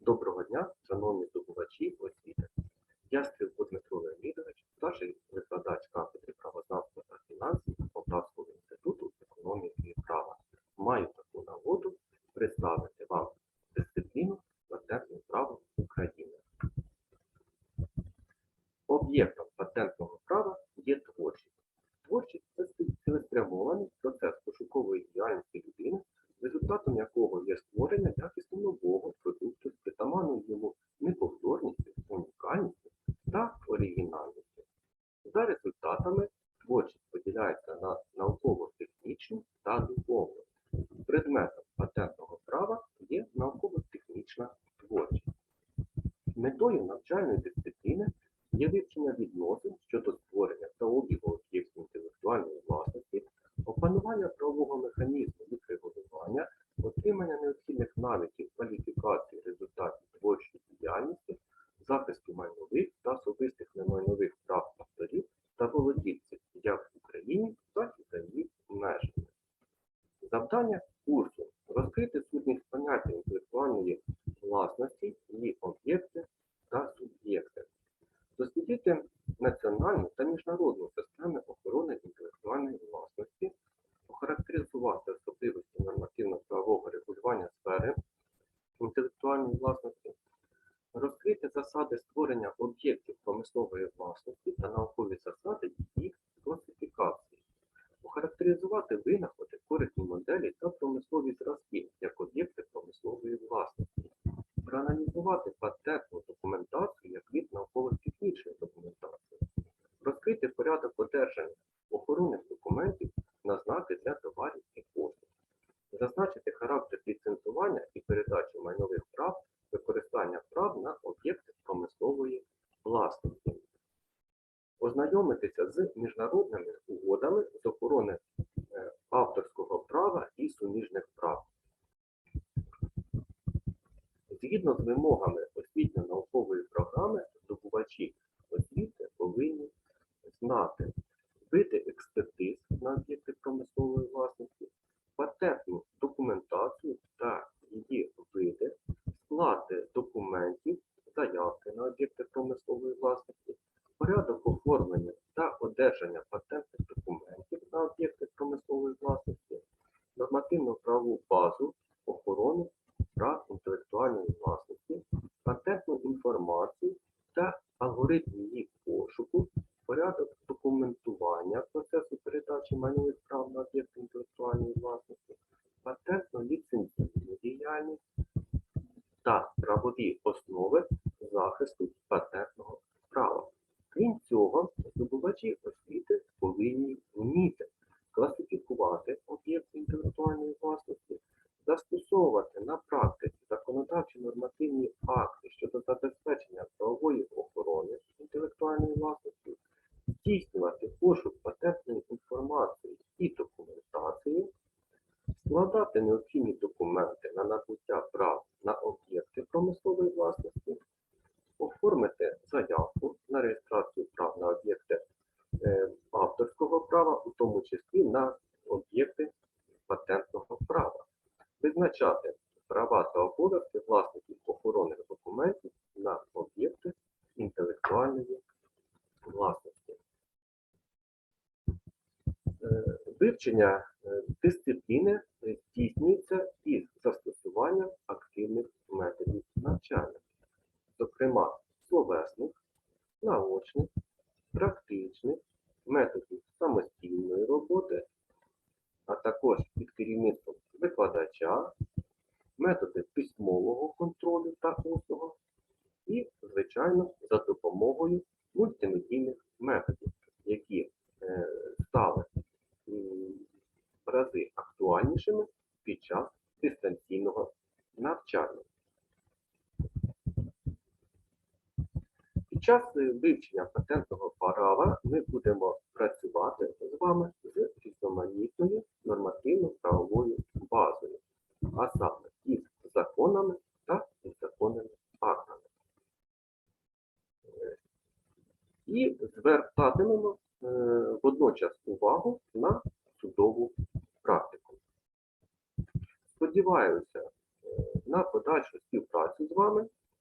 Доброго дня, шановні здобувачі освіти. Я Стрілко Дмитро Леонідович, старший викладач кафедри правознавства та фінансів Полтавського інституту економіки і права. Маю таку нагоду представити вам дисципліну патентне право України. Об'єктом патентного права якого є створення якісно нового продукту з притаманною йому неповторністю, унікальністю та оригінальністю. За результатами творчість поділяється на науково-технічну та духовну. Предметом патентного права є науково-технічна творчість. Метою навчальної дисципліни є вивчення відносин щодо створення та обігу об'єктів інтелектуальної власності, опанування правового механізму їх регулювання, отримання необхідних навиків, кваліфікації результатів творчої діяльності, захисту майнових та особистих немайнових прав авторів та володільців як в Україні, так і за її межами. Завдання курсу. Розкрити сутність поняття інтелектуальної власності, її об'єкти та суб'єкти, дослідити національну та міжнародну системи охорони інтелектуальної власності, охарактеризувати особливості нормативно-правового регулювання сфери інтелектуальної власності, розкрити засади створення об'єктів промислової власності та наукові засади їх класифікації, охарактеризувати винаходи, корисні моделі та промислові зразки як об'єкти промислової власності, проаналізувати патентну документацію як від науково-технічної документації, розкрити порядок одержання охоронних документів на знаки для товарів і послуг, зазначити характер ліцензування і передачі майнових прав, використання прав на об'єкти промислової власності, ознайомитися з міжнародними угодами з охорони е, авторського права і суміжних прав. Згідно з вимогами освітньо-наукової програми, здобувачі освіти повинні знати види експертиз на об'єкти промислової власності, патентну документацію та її види, склади документів, заявки на об'єкти промислової власності, порядок оформлення та одержання патентних документів на об'єкти промислової власності, нормативно-правову базу охорони прав інтелектуальної власності, патентну інформацію та алгоритм її пошуку, порядок документування процесу передачі майнових прав на об'єкти інтелектуальної власності, патентно ліцензійну діяльність та правові основи захисту патентного права. Крім цього, здобувачі освіти повинні вміти класифікувати об'єкти інтелектуальної власності, застосовувати на практиці законодавчі нормативні акти щодо забезпечення правової охорони інтелектуальної власності, здійснювати пошук патентної інформації і документації, складати документи на набуття прав на об'єкти промислової власності, оформити заявку на реєстрацію прав на об'єкти е, авторського права, у тому числі на об'єкти патентного права, визначати права та обов'язки власників охоронних документів на об'єкти інтелектуальної власності. Е, Вивчення е, дисципліни викладача, методи письмового контролю та усного, і, звичайно, за допомогою мультимедійних методів, які е, стали в рази актуальнішими під час дистанційного навчання. Під час е, вивчення патентного права ми будемо працювати з вами з різноманітною нормативно-правовою базою, а саме із законами та незаконними актами. І звертатимемо е, водночас увагу на судову практику. Сподіваюся, е, на подальшу співпрацю з вами